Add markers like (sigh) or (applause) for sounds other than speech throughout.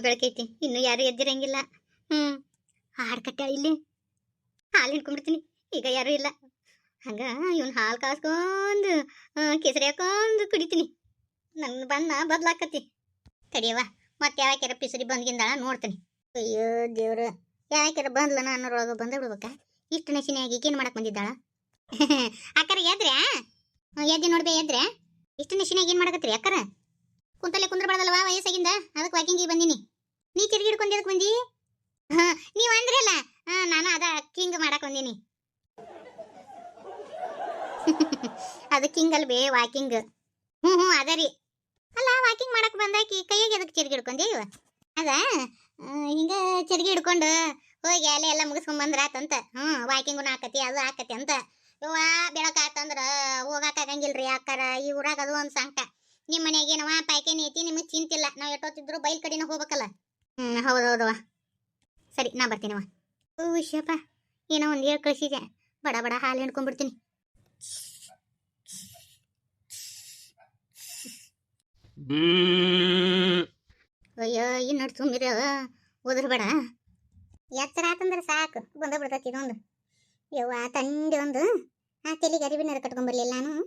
ಬೆಳಕೈತಿ. ಇನ್ನು ಯಾರು ಎದ್ದಿರಂಗಿಲ್ಲ. ಹ್ಮ್. ಹಾಡ್ ಕಟ್ಟ ಇಲ್ಲಿ. ಹಾಲು ಹಿಡ್ಕೊಂಡ್ಬಿಡ್ತೀನಿ. ಈಗ ಯಾರು ಇಲ್ಲ. ಹಂಗ ಇವನ್ ಹಾಲು ಕಾಸ್ಕೊಂಡು ಕೆಸರಿ ಹಾಕೊಂಡು ಕುಡಿತೀನಿ. ನನ್ನ ಬಣ್ಣ ಬದ್ಲಾಕತಿ. ತಡಿಯವ ಮತ್ತೆ ಯಾವಾಕ್ಯಾರ ಪಿಸರಿ ಬಂದ್ಗಿಂದಾಳ ನೋಡ್ತೀನಿ. ಅಯ್ಯೋ ದೇವ್ರ ಯಾವಾಕ್ಯಾರ ಬಂದ್ಲ ಅನ್ನೋರೊಳಗೆ ಬಂದ ಬಿಡ್ಬೇಕ? ಇಷ್ಟು ನಶಿನಿಯಾಗಿ ಏನ್ ಮಾಡಕ್ ಬಂದಿದ್ದಾಳ? (laughs) ಅಕ್ಕರ ಎದ್ರೆ ಎದ್ದಿ ನೋಡ್ಬೇ ಎದ್ರೆ ಇಷ್ಟು ನಶಿನಿಯಾಗಿ ಏನು ಮಾಡಕತ್ರಿ ಅಕ್ಕರ? ಕುಂತಲ್ಲೇ ಕುಂದ್ರಬಾರ್ದಲ್ವಾ ವಯಸ್ಸಾಗಿಂದ? ಅದಕ್ಕೆ ವಾಕಿಂಗಿಗೆ ಬಂದೀನಿ. ನೀ ತಿರುಗಿ ಹಿಡ್ಕೊಂಡು ಅದಕ್ಕೆ ಬಂದಿ? ಹಾ ನೀವು ಅಂದ್ರಲ್ಲ. ಹಾ ನಾನು ಅದ ಕಿಂಗ್ ಮಾಡಕ್ ಬಂದೀನಿ. (laughs) ಅದು ಕಿಂಗ್ ಅಲ್ಬೇ ವಾಕಿಂಗ್ ಹ್ಞೂ ಹ್ಞೂ ಅದ ರೀ. ಅಲ್ಲ ವಾಕಿಂಗ್ ಮಾಡಕ್ ಬಂದಾಕಿ ಕೈಯಾಗ ಅದಕ್ಕೆ ಚರ್ಗಿ ಹಿಡ್ಕೊಂಡೆ ಇವ? ಅದ ಆ, ಹಿಂಗ ಚರ್ಗಿ ಹಿಡ್ಕೊಂಡು ಹೋಗಿ ಅಲ್ಲೇ ಎಲ್ಲ ಮುಗಿಸ್ಕೊಂಡ್ ಬಂದ್ರ ಆತಂತ ಹ್ಞೂ ವಾಕಿಂಗು ಆಕತಿ ಅದು ಆಕತಿ ಅಂತ. ಯವ್ವ ಬೆಳಕ್ ಆತಂದ್ರ ಹೋಗಾಕ ಆಗಂಗಿಲ್ರಿ ಅಕ್ಕಾರ ಈ ಊರಾಗ ಅದು ಒಂದು ಸಂಕಟ. ನಿಮ್ಮ ಮನೆಗೆ ಏನವ? ಪ್ಯಾಕೇನ್ ಐತಿ ನಿಮಗೆ ಚಿಂತಿಲ್ಲ. ನಾವು ಎಷ್ಟೊತ್ತಿದ್ರು ಬೈಲ್ ಕಡೆನ ಹೋಗ್ಬೇಕಲ್ಲ? ಹ್ಞೂ ಹೌದು ಹೌದವ ಸರಿ ನಾ ಬರ್ತೀನವ ಓ ವಿಷಯಪ್ಪ ಏನೋ ಒಂದು ಹೇಳಿ ಕಳಿಸಿದೆ ಬಡ ಬಡ ಹಾಲು ಹಿಡ್ಕೊಂಡ್ಬಿಡ್ತೀನಿ. ಅಯ್ಯೋ ಇನ್ನು ತುಂಬಿರ ಓದ್ರ ಬೇಡ. ಎತ್ತರ ಆತಂದ್ರೆ ಸಾಕು. ಬಂದ ಬಿಡ್ತೈತಿ ಇದೊಂದು. ಯವ್ವ ತಂಡಿ ಒಂದು. ಆ ತಲೆಗೆ ಅರಿವಿನ ಕಟ್ಕೊಂಬರ್ಲಿಲ್ಲ ನಾನು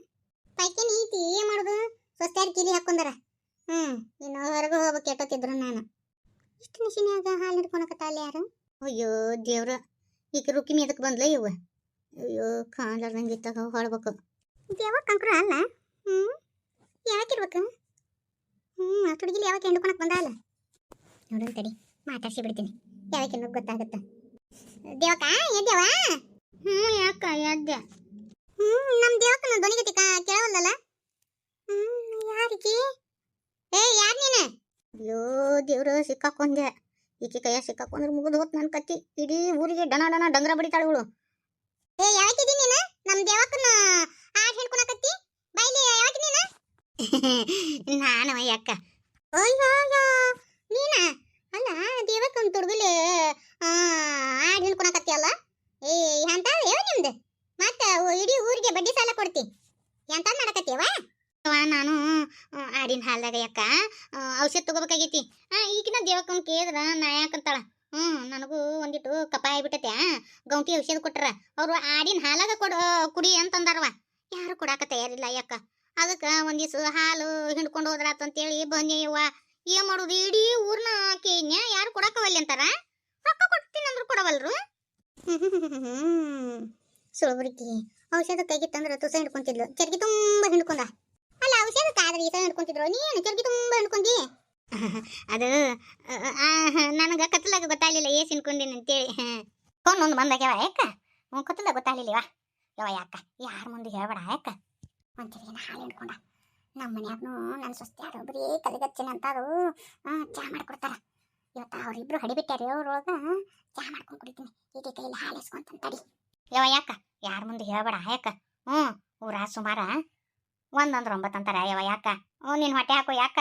ಪೈಕೆ ನೀತಿ ಏನ್ ಮಾಡುದು ಸ್ವಸ್ತ್ಯಾರ ಕಿಲಿ ಹಾಕೊಂಡಾರ ಹ್ಮ್ ಇನ್ನು ಹೊರಗೆ ಹೋಗ್ಬೇಕು ಕೆಟ್ಟೋತಿದ್ರು ನಾನು ಇಷ್ಟು ನಿಶಿನ್ಯಾಗ ಹಾಲು ಹಿಡ್ಕೊಳಕತ್ತ ಅಲ್ಲಿ ಯಾರು ಅಯ್ಯೋ ದೇವ್ರ ಈಗ ರುಕ್ಕಿ ಮೇದಕ್ಕೆ ಬಂದ್ಲ ಇವ. ಅಯ್ಯೋ ಕಾಣ್ಲಾರ್ದಂಗೆ ಇತ್ತಾಗ ಹೊಳ್ಬೇಕು ದೇವ ಕಂಕ್ರು ಅಲ್ಲ? ಹ್ಮ್? ಯಾಕಿರ್ಬೇಕು ಹ್ಮ್, ಆ ಹುಡುಗಿಲಿ ಯಾವಾಗ ಹಿಡ್ಕೊಳಕ್ ಬಂದ ಅಲ್ಲ? ನೋಡೋಣ ತಡಿ, ಮಾತಾಡ್ಸಿ ಬಿಡ್ತೀನಿ. ಯಾವಾಗ ಅನ್ನೋದು ಗೊತ್ತಾಗತ್ತ? ದೇವಕ ಎದ್ದೇವ? ಹ್ಮ್, ಯಾಕ ಎದ್ದೆ? ಹ್ಮ್, ನಮ್ ದೇವಕನ ಧ್ವನಿಗತಿ ಕೇಳವಲ್ಲಲ್ಲ ಹ್ಮ್, ಯಾರಿಗೆ? ಏ ಯಾರು ನೀನು? ಅಯ್ಯೋ, ದೇವ್ರ ಸಿಕ್ಕಾಕೊಂಡೆ. ಈಕೆ ಕೈಯ ಸಿಕ್ಕಾಕೊಂಡ್ರೆ ಮುಗಿದು ಹೋತ್ ನನ್ನ ಕತ್ತಿ. ಇಡೀ ಊರಿಗೆ ಡಣ ಡನ ಡಂಗ್ರ ಬಡಿತಾಳುಗಳು ಏ ಯಾವಾಗಿದ್ದೀನಿ ನೀನು? ನಮ್ ದೇವಕನ ಆಡ್ ಹೇಳ್ಕೊಳಕತ್ತಿ ಬೈಲಿ ಯಾವಾಗ ನೀನು? (laughs) ನಾನು ಅಯ್ಯಕ್ಕ ಅಯ್ಯೋ ನೀನ? ಅಲ್ಲ ದೇವಕ್ಕನ ತುಡುಗಲಿ ಆಡ್ ಹೇಳ್ಕೊಳಕತ್ತಿ ಅಲ್ಲ? ಏ ಅಂತ ಯಾವ ನಿಮ್ದು? ಮತ್ತೆ ಇಡೀ ಊರಿಗೆ ಬಡ್ಡಿ ಸಾಲ ಕೊಡ್ತಿ. ಎಂತ ಮಾಡಕತ್ತೀವ ನಾನು ಆಡಿನ ಹಾಲ್ದಾಗ ಯಾಕ ಔಷಧ ತಗೋಬೇಕಾಗೈತಿ. ಆ, ಈಗಿನ ದೇವಕ್ಕನ್ ಕೇಳಿದ್ರ ನಾ ಯಾಕಂತಾಳ ಹ್ಞೂ ನನಗೂ ಒಂದಿಟ್ಟು ಕಪಾಯ ಬಿಟ್ಟತೆ ಗೌಂಟಿ ಔಷಧ ಕೊಟ್ರ. ಅವರು ಆಡಿನ ಹಾಲಾಗ ಕೊಡ ಕುಡಿ ಅಂತಂದಾರವ ಯಾರು ಕೊಡಾಕ ತಯಾರಿಲ್ಲ ಯಾಕ? ಅದಕ್ಕೆ ಒಂದಿವ್ಸ ಹಾಲು ಹಿಂಡ್ಕೊಂಡು ಹೋದ್ರಾತ ಅಂತೇಳಿ ಬಂದೇಯವ್ವ ಏನು ಮಾಡುದು ಇಡೀ ಊರ್ನ ಕೇನ್ಯ ಯಾರು ಕೊಡಾಕವಲ್ಲಿ ಅಂತಾರ? ರೊಕ್ಕ ಕೊಡ್ತೀನಿ ಅಂದ್ರು ಕೊಡವಲ್ರು? ಸುಳಬುರಿಕಿ ಔಷಧ ಕೈಗಿತ್ತಂದ್ರ ತುಸ ಹಿಡ್ಕೊಂತಿದ್ಲು. ಚರ್ಗಿ ತುಂಬ ಹಿಡ್ಕೊಂಡ. ಅಲ್ಲ ಔಷಧಕ್ಕೆ ಆದ್ರೆ ಈತ ಹಿಡ್ಕೊಂತಿದ್ರು ನೀನು ಚರ್ಗಿ ತುಂಬಾ ಹಿಡ್ಕೊಂಡಿ (laughs) ಅದು ನನಗೆ ಕತ್ಲಾಗ ಗೊತ್ತಾಗ್ಲಿಲ್ಲ. ಏ ಹಿಡ್ಕೊಂಡಿನಿ ಅಂತೇಳಿ. (laughs) ಫೋನ್ ಒಂದು ಬಂದಾಗ್ಯಾವ ಯಾಕ? ಹ್ಞೂ ಗೊತ್ತಾಗ್ಲಿಲ್ಲ ವಾ ಯವ ಯಾಕ? ಯಾರ ಮುಂದೆ ಹೇಳ್ಬೇಡ, ಯಾಕ? ಒಂದ್ಸರಿ ಹಾಲು ಹಿಡ್ಕೊಂಡ. ನಮ್ಮ ಮನ್ಯಾಗನು ನನ್ನ ಸೊಸ್ತೆ ಯಾರು ಬರೀ ಕಲಿಗಚ್ಚಿನ ಅಂತಾರು ಚಾ ಮಾಡ್ಕೊಡ್ತಾರ. ಇವತ್ತು ಅವ್ರಿಬ್ರು ಹಡಿಬಿಟ್ಟಾರಿ. ಅವ್ರೊಳಗ ಚಹಾ ಮಾಡ್ಕೊಂಡು ಕುಡಿತೀನಿ. ಈಗ ಕೈಲಿ ಹಾಲು ಇಸ್ಕೊಂತ ತಡಿ. ಯವ ಯಾಕ? ಯಾರ ಮುಂದೆ ಹೇಳ್ಬೇಡ, ಯಾಕ? ಹ್ಞೂ ಊರ ಸುಮಾರ ಒಂದಂದ್ರ ಒಂಬತ್ತು ಅಂತಾರೆ. ಯವ ಯಾಕ? ಹ್ಞೂ ನಿನ್ನ ಹೊಟ್ಟೆ ಹಾಕು, ಯಾಕ?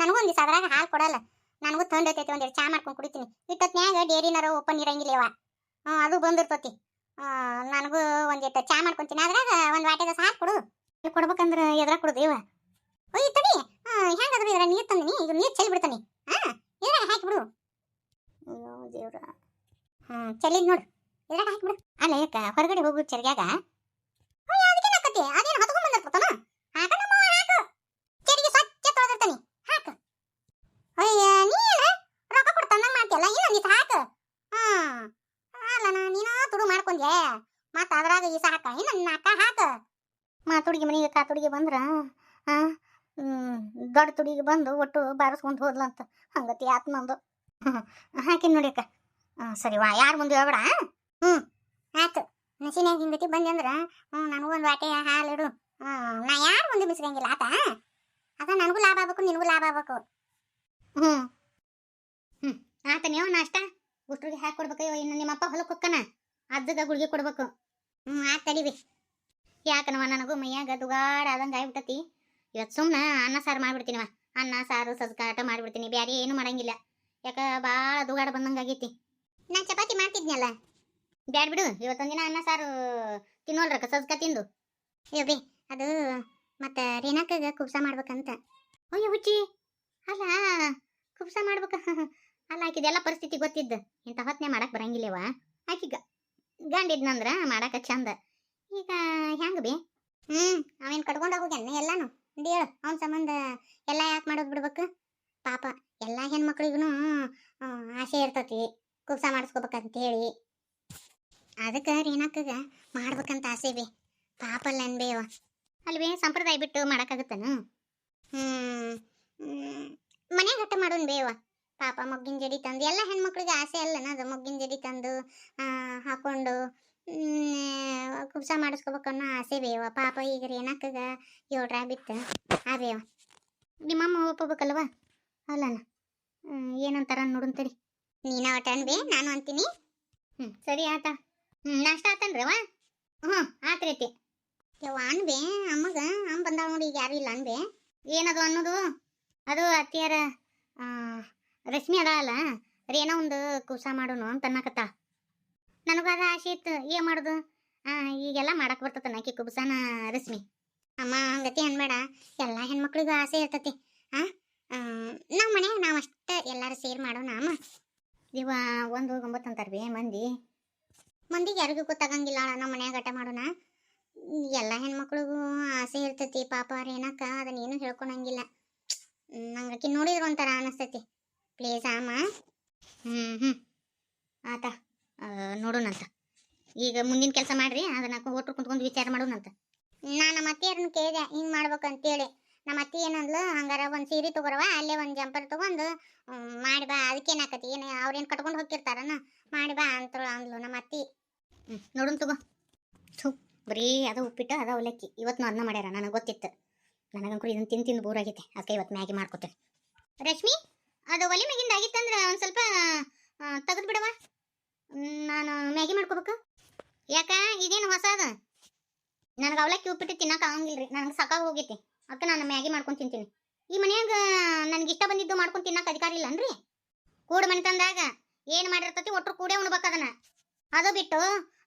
ನನಗೂ ಒಂದು ಅದ್ರಾಗ ಹಾಲು ಕೊಡಲ್ಲ. ನನಗೂ ತಂಡ ಐತೈತಿ ಒಂದೆರಡು ಚಹಾ ಮಾಡ್ಕೊಂಡು ಕುಡಿತೀನಿ. ಇಟ್ಟೊತ್ನ್ಯಾಗ ಡೇರಿನಾರ ಓಪನ್ ಇರಂಗಿಲ್ಲ ಯವ ಹ್ಞೂ ಅದು ಬಂದಿರ್ತತಿ. ನನಗೂ ಒಂದಿಟ್ಟು ಚಹಾ ಮಾಡ್ಕೊಂತೀನಿ. ಅದ್ರಾಗ ಒಂದು ವಾಟೆದ ಹಾಲು ಕೊಡು. ಕೊಡ್ಬೇಕಂದ್ರ ಎದ್ರಾಗ ಕೊಡುದು ಇವ ಒಯ್ ತಡಿ. ಹೆಂಗಾದ್ರು ಇದ್ರ ನೀರು ತಂದಿನಿ. ಇದು ನೀರು ಚೆಲ್ಲಿ ಬಿಡ್ತಾನೆ. ಹಾ ಇದ್ರಾಗ ಹಾಕಿಬಿಡು ದೇವ್ರ. ಹಾ ಚೆಲ್ಲಿದ್ ನೋಡು. ಇದ್ರಾಗ ಹಾಕಿಬಿಡು ಅಲ್ಲ ಯಾಕ ಹೊರಗಡೆ ಹೋಗು ಚರ್ಗ್ಯಾಗ ಅದೇನು ಹತ್ಕೊಂಡ್ ಬಂದಿರ್ತಾನ ಹಾಕ ನಮ್ಮ ಹಾಕು ಚರಿಗೆ ಸ್ವಚ್ಛ ತೊಳೆದಿರ್ತಾನೆ ಹಾಕು ಅಯ್ಯ ನೀನು ರೊಕ್ಕ ಕೊಡ್ತಂದಂಗ ಮಾಡ್ತಿಯಲ್ಲ ಇನ್ನೊಂದಿತ್ತು ಹಾಕು ಹಾ ಅಲ್ಲ ನಾ ನೀನ ತುಡು ಮಾಡ್ಕೊಂಡ್ಯ ಮತ್ತ ಅದ್ರಾಗ ಈ ಸಾಕ ಇನ್ನೊಂದು ಹಾಕ. ಹಾಕು ಮಾತುಡಿಗೆ ಮನೆಗೆ ಕಾತುಡಿಗೆ ಬಂದ್ರ, ಆ ದೊಡ್ಡ ತುಡಿಗೆ ಬಂದು ಒಟ್ಟು ಬಾರಿಸ್ಕೊಂಡು ಹೋದ್ಲಂತ. ಹಂಗತಿ ಆತ್ ನಂದು. (laughs) ಹಾಕಿನ್ ನೋಡಿ ಅಕ್ಕ. ಸರಿ ವಾ, ಯಾರ ಮುಂದೆ ಹೇಳ್ಬೇಡ ಹ್ಞೂ ಆಯ್ತು. ನಸಿನ್ಯಾಗ ಹಿಂಗತಿ ಬಂದೆ ಅಂದ್ರ ಹ್ಞೂ ನನಗೂ ಒಂದು ವಾಟೆ ಹಾಲು ಇಡು. ಹ್ಮ್, ನಾ ಯಾರು ಮುಂದೆ ಬಿಸ್ಕಂಗಿಲ್ಲ ಆತ? ಅದ ನನಗೂ ಲಾಭ ಆಗ್ಬೇಕು, ನಿನಗೂ ಲಾಭ ಆಗ್ಬೇಕು. ಹ್ಞೂ ಹ್ಞೂ ಆತ ನೀವು ನಾಷ್ಟ ಗುಟ್ರಿಗೆ ಹಾಕಿ ಕೊಡ್ಬೇಕಯ್ಯೋ, ಇನ್ನು ನಿಮ್ಮಪ್ಪ ಹೊಲಕ್ಕೆ ಹೊಕ್ಕನ. ಅದ್ದಗ ಗುಳಿಗೆ ಕೊಡ್ಬೇಕು. ಹ್ಞೂ ಆತ್ ತಡಿವಿ ಯಾಕನವ ನನಗೂ ಮೈಯಾಗ ದುಗಾಡ ಆದಂಗೆ ಆಗ್ಬಿಟ್ಟತಿ. ಇವತ್ತು ಸುಮ್ಮನೆ ಅನ್ನ ಸಾರು ಮಾಡ್ಬಿಡ್ತೀನಿವ ಅನ್ನ, ಸಾರು ಸಜ್ಕಾಟ ಮಾಡ್ಬಿಡ್ತೀನಿ. ಬೇರೆ ಏನು ಮಾಡಂಗಿಲ್ಲ. ಯಾಕ ಭಾಳ ದುಗಾಡ ಬಂದಂಗೆ ಆಗೈತಿ. ನಾ ಚಪಾತಿ ಮಾಡ್ತಿದ್ನಲ್ಲ. ಬ್ಯಾಡ್ ಬಿಡು, ಇವತ್ತೊಂದಿನ ಅನ್ನ, ಸಾರು ತಿನ್ನೋಲ್ರಕ್ಕ ಸಜ್ಕ ತಿಂದು. ಬಿ, ಅದು ಮತ್ತೆ ರೇಣಾಕಗ ಕುಬ್ಸ ಮಾಡ್ಬೇಕಂತ. ಅಯ್ಯೋ ಹುಚ್ಚಿ. ಅಲ್ಲ ಕುಬ್ಸ ಮಾಡ್ಬೇಕ. (laughs) ಅಲ್ಲ, ಆಕಿದೆಲ್ಲ ಪರಿಸ್ಥಿತಿ ಗೊತ್ತಿದ್ದು. ಇಂಥ ಹೊತ್ನೆ ಮಾಡಕ್ ಬರಂಗಿಲ್ಲವ? ಆಕಿ ಗ ಗಂಡಿದ್ನಂದ್ರ ಮಾಡಾಕ ಚಂದ. ಈಗ ಹೆಂಗ ಬಿ? ಹ್ಮ್ ಅವೇನ್ ಕಟ್ಕೊಂಡ ಹೋಗ್ಯಾನ ಎಲ್ಲಾನು? ಹೇಳು ಅವನ್ ಸಂಬಂಧ ಎಲ್ಲ ಯಾಕೆ ಮಾಡೋದು ಬಿಡ್ಬೇಕು? ಪಾಪ ಎಲ್ಲಾ ಹೆಣ್ಮಕ್ಳಿಗೂ ಆಸೆ ಇರ್ತತಿ ಕುಬ್ಸ ಮಾಡಿಸ್ಕೋಬೇಕಂತ ಹೇಳಿ ಅದಕ್ಕೆ ರೀನಾಕಗ ಮಾಡ್ಬೇಕಂತ ಆಸೆ ಬಿ. ಪಾಪ ಅಲ್ಲ ಅನ್ಬೇವ ಅಲ್ವೇ ಸಂಪ್ರದಾಯ ಬಿಟ್ಟು ಮಾಡಕ್ಕಾಗತ್ತನು ಹ್ಮ್ ಹ್ಮ್, ಮನ್ಯಾಗ ಹಟ್ಟ ಮಾಡೋನ್ ಬೇವ ಪಾಪ ಮೊಗ್ಗಿನ ಜಡಿ ತಂದು ಎಲ್ಲ ಹೆಣ್ಮಕ್ಳಿಗೆ ಆಸೆ ಅಲ್ಲನ ಅದು ಮೊಗ್ಗಿನ ಜಡಿ ತಂದು ಹಾಕೊಂಡು ಕುಬ್ಸ ಮಾಡಿಸ್ಕೋಬೇಕನ್ನೋ ಆಸೆ ಬೇವ. ಪಾಪ ಈಗ ರೇಣಕ್ಕಗ ಏಳ್ರ ಬಿತ್ತು. ಆ ಬೇವ. ನಿಮ್ಮಮ್ಮ ಒಪ್ಪಬೇಕಲ್ವ ಅಲ್ಲನ ಏನಂತಾರ ನೋಡಂತೀರಿ ನೀನ ಆಟ ಅನ್ಬೇ ನಾನು ಅಂತೀನಿ. ಹ್ಞೂ ಸರಿ ಆತ. ಹ್ಞೂ ನಾಷ್ಟ ಆತನ್ರವ ಹ್ಞೂ ಆತ್ರೈತಿ ಯವ್ವ ಅನ್ಬಿ ಅಮ್ಮಗ ಅಮ್ಮ ಬಂದಾವ ನೋಡಿ ಈಗ ಯಾರು ಇಲ್ಲ ಅನ್ಬೇ ಏನದು ಅನ್ನೋದು? ಅದು ಅತ್ತಿಯಾರ ಆ, ರಶ್ಮಿ ಅದಾಳಲ್ಲ ರೇನೋ ಒಂದು ಕುಸ ಮಾಡೋನು ಅಂತ ಅನ್ನಕತ್ತ. ನನಗೂ ಅದ ಆಸೆ ಇತ್ತು, ಏನು ಮಾಡೋದು? ಈಗೆಲ್ಲ ಮಾಡಕ್ಕೆ ಬರ್ತದ ನಾಕಿ ಕುಬ್ಸಾನ ರಶ್ಮಿ. ಅಮ್ಮ, ಹಂಗತಿ ಅನ್ಬೇಡ, ಎಲ್ಲ ಹೆಣ್ಮಕ್ಳಿಗೂ ಆಸೆ ಇರ್ತತಿ. ಹಾಂ ನಾವು ಮನೆ ಮನ್ಯಾಗ ಅಷ್ಟೇ ಎಲ್ಲರೂ ಸೇರಿ ಮಾಡೋಣ ಅಮ್ಮ. ಇವ ಒಂದು ಒಂಬತ್ತು ಅಂತಾರ್ಬಿ ಮಂದಿ. ಮಂದಿಗೆ ಯಾರಿಗೂ ಗೊತ್ತಾಗಂಗಿಲ್ಲ ನಮ್ಮ ಮನ್ಯಾಗ ಆಟ ಮಾಡೋಣ. ಎಲ್ಲ ಹೆಣ್ಮಕ್ಳಿಗೂ ಆಸೆ ಇರ್ತೈತಿ, ಪಾಪ ರೇಣಕ್ಕ ಅದನ್ನ ಏನು ಹೇಳ್ಕೊಳಂಗಿಲ್ಲ ನಂಗೆ ನೋಡಿದ್ರು ಒಂಥರ ಅನಿಸ್ತೈತಿ. ಪ್ಲೀಸ್ ಅಮ್ಮ. ಹ್ಞೂ ಹ್ಞೂ ಆತ ನೋಡೋಣಂತ. ಈಗ ಮುಂದಿನ ಕೆಲಸ ಮಾಡ್ರಿ ಅದನ್ನ ಒಟ್ಟು ಕುಂತ್ಕೊಂಡು ವಿಚಾರ ಮಾಡೋಣಂತ. ನಾ ನಮ್ಮ ಅತ್ತೆಯರನ್ನ ಕೇಳಿದೆ ಹಿಂಗೆ ಮಾಡ್ಬೇಕಂತೇಳಿ. ನಮ್ಮ ಅತ್ತಿ ಏನಂದ್ಲು ಹಂಗಾರ ಒಂದು ಸೀರೆ ತಗೋರವ ಅಲ್ಲೇ ಒಂದು ಜಂಪರ್ ತೊಗೊಂಡು ಮಾಡಿ ಬಾ ಅದಕ್ಕೇನಾಕತಿ ಏನು ಅವ್ರೇನು ಕಟ್ಕೊಂಡು ಹೋಗಿರ್ತಾರನ ಮಾಡಿ ಬಾ ಅಂತ ಅಂದ್ಲು ನಮ್ಮ ಅತ್ತಿ. ಹ್ಞೂ ನೋಡೋಣ ತಗೋ. ಥೂ ಬರೀ ಅದು ಉಪ್ಪಿಟ್ಟು ಅದ ಅವಲಕ್ಕಿ. ಇವತ್ತು ಅದನ್ನ ಮಾಡ್ಯಾರ ನನಗೆ ಗೊತ್ತಿತ್ತು. ನನಗಂಕೂ ಇದನ್ನ ತಿಂದು ತಿಂದು ಬೋರ್ ಆಗೈತೆ ಅದಕ್ಕೆ ಇವತ್ತು ಮ್ಯಾಗಿ ಮಾಡ್ಕೊತೇನೆ. ರಶ್ಮಿ? ಅದು ಒಲೆ ಮ್ಯಾಗಿಂದ ಆಗಿತ್ತಂದ್ರೆ ಒಂದು ಸ್ವಲ್ಪ ತೆಗೆದು ಬಿಡವ ನಾನು ಮ್ಯಾಗಿ ಮಾಡ್ಕೋಬೇಕು. ಯಾಕ? ಇದೇನು ಹೊಸದ? ನನಗೆ ಅವಲಕ್ಕಿ ಉಪ್ಪಿಟ್ಟು ತಿನ್ನಕ್ಕೆ ಆಗಂಗಿಲ್ರಿ. ನನಗೆ ಸಾಕಾಗಿ ಹೋಗೈತಿ. ಅದಕ್ಕೆ ನಾನು ಮ್ಯಾಗಿ ಮಾಡ್ಕೊಂಡು ತಿಂತೀನಿ. ಈ ಮನ್ಯಾಗ ನನಗೆ ಇಷ್ಟ ಬಂದಿದ್ದು ಮಾಡ್ಕೊಂಡು ತಿನ್ನಕ್ಕೆ ಅಧಿಕಾರ ಇಲ್ಲ ಅನ್ರಿ ಕೂಡ ಮನೆ ತಂದಾಗ ಏನು ಮಾಡಿರ್ತತಿ ಒಟ್ಟರು ಕೂಡೇ ಉಣ್ಬೇಕು ಅದನ್ನ. ಅದು ಬಿಟ್ಟು,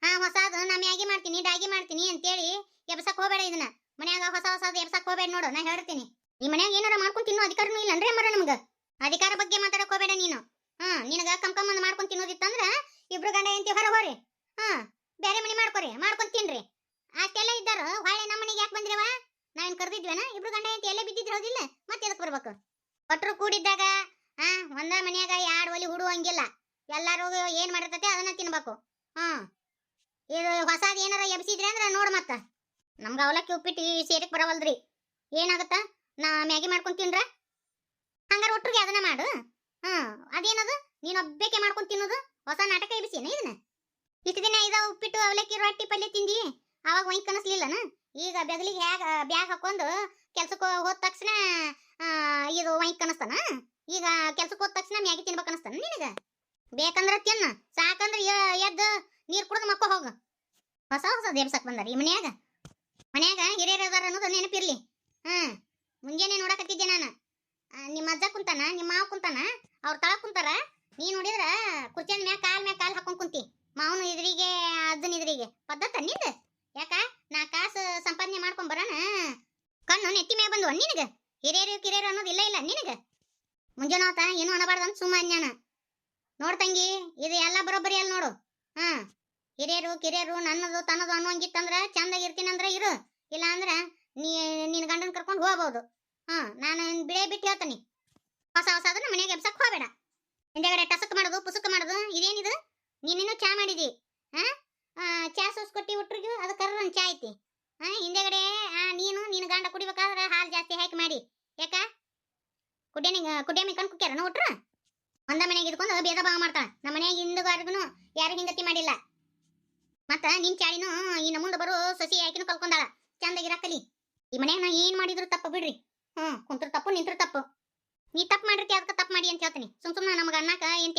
ಆ, ಹೊಸದು ನಾ ಮ್ಯಾಗಿ ಮಾಡ್ತೀನಿ ಡ್ಯಾಗಿ ಮಾಡ್ತೀನಿ ಅಂತೇಳಿ ಎಬ್ಸಕ್ಕೆ ಹೋಗಬೇಡ ಇದನ್ನ. ಮನ್ಯಾಗ ಹೊಸ ಹೊಸದು ಎಬ್ಸಕ್ಕೆ ಹೋಗಬೇಡ ನೋಡು, ನಾ ಹೇಳ್ತೀನಿ. ಈ ಮನ್ಯಾಗ ಏನಾರ ಮಾಡ್ಕೊಂಡು ತಿನ್ನೋ ಅಧಿಕಾರನೂ ಇಲ್ಲನ್ರಿ ಮರ ನಮ್ಗ? ಅಧಿಕಾರ ಬಗ್ಗೆ ಮಾತಾಡಕೋಬೇಡ ನೀನು. ಹಾ, ನಿನಗ ಕಮ್ ಒಂದು ಮಾಡ್ಕೊಂಡು ತಿನ್ನೋದಿತ್ತಂದ್ರ ಇಬ್ರು ಗಂಡ ಎಂತಿ ಹೊರ ಹೋರಿ. ಹಾ, ಬೇರೆ ಮನೆ ಮಾಡ್ಕೊರಿ, ಮಾಡ್ಕೊಂಡ್ ತಿನ್ರಿ. ಅಷ್ಟೆಲ್ಲ ಇದ್ದಾರ ಹೊಳೆ ನಮ್ಮ ಮನೆಗೆ ಯಾಕೆ ಬಂದ್ರವ? ನಾವೇನ್ ಕರೆದಿದ್ವೇನ? ಇಬ್ರು ಗಂಡ ಎಂತಿ ಎಲ್ಲೇ ಬಿದ್ದಿದ್ರು ಹೌದಿಲ್ಲ? ಮತ್ತೆ ಎದಕ್ ಬರ್ಬೇಕು? ಒಟ್ರು ಕೂಡಿದ್ದಾಗ ಹಾ ಒಂದ ಮನ್ಯಾಗ ಯಾಡ್ ಒಲಿ ಹುಡುವಂಗಿಲ್ಲ ಎಲ್ಲಾರು ಏನ್ ಮಾಡಿರ್ತತೆ ಅದನ್ನ ತಿನ್ಬೇಕು. ಹಾ, ಇದು ಹೊಸದ್ ಏನಾರ ಎಬ್ಸಿದ್ರೆ ಅಂದ್ರ ನೋಡ್ ಮತ್ತ. ನಮ್ಗ ಅವಲಕ್ಕಿ ಉಪ್ಪಿಟ್ಟು ಸೇರಕ್ ಬರವಲ್ದ್ರಿ. ಏನಾಗತ್ತ? ನಾ ಮ್ಯಾಗಿ ಮಾಡ್ಕೊಂಡ್ ತಿನ್ರ ಹಂಗಾರ ಒಟ್ಟಿಗೆ ಅದನ್ನ ಮಾಡು. ಹ್ಮ್ ಅದೇನದು? ನೀನು ಒಬ್ಬಕ್ಕೆ ಮಾಡ್ಕೊಂಡು ತಿನ್ನೋದು? ಹೊಸ ನಾಟಕ ಎಬ್ಸಿನ ಇದನ್ನ? ಇಷ್ಟು ದಿನ ಇದ ಉಪ್ಪಿಟ್ಟು, ಅವಲಕ್ಕಿ, ರೊಟ್ಟಿ, ಪಲ್ಯ ತಿಂದಿ? ಅವಾಗ ವೈ ಕನಸ್ಲಿಲ್ಲನ? ಈಗ ಬೆಗಲಿಗೆ ಹ್ಯಾಗ, ಬ್ಯಾಗ್ ಹಾಕೊಂಡು ಕೆಲ್ಸಕ್ಕೆ ಹೋದ ತಕ್ಷಣ ಇದು ವೈ ಕನಸ್ತಾನ? ಈಗ ಕೆಲ್ಸಕ್ಕೆ ಹೋದ ತಕ್ಷಣ ಮ್ಯಾಗಿ ತಿನ್ಬೇಕು ಅನಸ್ತಾನ ನಿನಗ? ಬೇಕಂದ್ರ ತಿನ್ನ, ಸಾಕಂದ್ರ ಎದ್ದು ನೀರು ಕುಡ್ದು ಮಕ್ಕ ಹೋಗ. ಹೊಸ ಹೊಸ ದೇವ್ಸಕ್ ಬಂದಾರ ಈ ಮನ್ಯಾಗ. ಮನ್ಯಾಗ ಹಿರಿಯರ್ ಅದಾರ ಅನ್ನೋದು ನೆನಪಿರ್ಲಿ. ಹ್ಮ್ ಮುಂಜಾನೆ ನೋಡಕತ್ತಿದ್ದೆ ನಾನು. ನಿಮ್ಮ ಅಜ್ಜ ಕುಂತಾನ, ನಿಮ್ಮ ಮಾವ ಕುಂತಾನ, ಅವ್ರ ತಳ ಕುಂತಾರ ನೀ ನೋಡಿದ್ರ ಕುರ್ಚಿಯನ್ ಮ್ಯಾಗ ಕಾಲ್ ಮ್ಯಾಗ ಕಾಲ್ ಹಾಕೊಂಡ್ ಕುಂತಿ, ಮಾವನ ಎದುರಿಗೆ ಅಜ್ಜನ ಇದ್ರಿಗೆ, ಪದ್ಧತ ನಿಂದ? ಯಾಕ, ನಾ ಕಾಸು ಸಂಪಾದನೆ ಮಾಡ್ಕೊಂಡ್ ಬರೋಣ ಕಣ್ಣು ನೆತ್ತಿ ಮ್ಯಾಗ ಬಂದು ನಿನಗ? ಹಿರಿಯರು, ಕಿರಿಯರು ಅನ್ನೋದು ಇಲ್ಲ ಇಲ್ಲ ನಿನಗ? ಮುಂಜಾನೆ ಆತ ಏನು ಅನ್ನಬಾರ್ದಂತ ಸುಮ್ಮ ಅನ್ಯಾನ? ನೋಡ್ತಂಗಿ ಇದು ಎಲ್ಲ ಬರೋಬ್ಬರಿ ಅಲ್ಲಿ ನೋಡು. ಹಾ, ಹಿರಿಯರು, ಕಿರಿಯರು ನನ್ನದು ತನ್ನದು ಅನ್ನೋಂಗಿತ್ತಂದ್ರ ಚಂದಾಗಿ ಇರ್ತೀನಂದ್ರ ಇರು. ಇಲ್ಲ ಅಂದ್ರ ನೀ, ನಿನ್ ಗಂಡನ ಕರ್ಕೊಂಡು ಹೋಗ್ಬೋದು. ಹಾ, ನಾನು ಬಿಳೆ ಬಿಟ್ಟು ಹೇಳ್ತೀನಿ. ಹೊಸ ಅದನ್ನ ಮನೆಗೆ ಎಬ್ಸಕ್ ಹೋಗ್ಬೇಡ. ಹಿಂದೆಗಡೆ ಟಸಕ್ ಮಾಡೋದು, ಪುಸಕ್ ಮಾಡೋದು, ಇದೇನಿದು? ನೀನೇನು ಚಾ ಮಾಡಿದಿ? ಹಾ? ಚಾ ಸೋಸ್ ಕೊಟ್ಟಿ ಒಟ್ರಿಗೂ ಅದು ಕರ್ರನ್ ಚಾ ಐತಿ. ಹಾ, ಹಿಂದೆಗಡೆ ನೀನು ನಿನ್ನ ಗಂಡ ಕುಡಿಬೇಕಾದ್ರೆ ಹಾಲು ಜಾಸ್ತಿ ಹಾಕಿ ಮಾಡಿ. ಯಾಕ? ಕುಡಿಯನಿಗೆ ಕುಡಿಯಮಿ ಕಣ್ ಕುಕ್ಕ್ಯಾರ ಹುಟ್ರ ಒಂದ ಮನೆಗೆ ಇದ್ಕೊಂಡು ಭೇದ ಭಾವ ಮಾಡ್ತಾಳ. ನಮ್ಮ ಮನೆಯಾಗ ಹಿಂದಗಾರ್ಗುನು ಯಾರು ಹಿಂಗತಿ ಮಾಡಿಲ್ಲ. ಮತ್ತ ನಿನ್ ಚಾಳಿನೂ ಇನ್ನು ಮುಂದೆ ಬರೋ ಸಸಿ ಆಕಿನೂ ಕಲ್ಕೊಂಡಾಳ. ಚಂದಾಗಿರಕಲಿ ಈ ಮನೆಯಾಗ ನಾ ಏನ್ ಮಾಡಿದ್ರು ತಪ್ಪ ಬಿಡ್ರಿ. ಹ್ಮ್, ಕುಂತ್ರ ತಪ್ಪು ನಿಂತ್ರ ತಪ್ಪು. ನೀ ತಪ್ಪು ಮಾಡಿರ್ತಿ, ಅದಕ್ಕೆ ತಪ್ಪು ಮಾಡಿ ಅಂತ ಹೇಳ್ತೀನಿ. ಸುಮ್ ಸುಮ್ಮನೆ ನಮ್ಗೆ ಅನ್ನಕ ಏನ್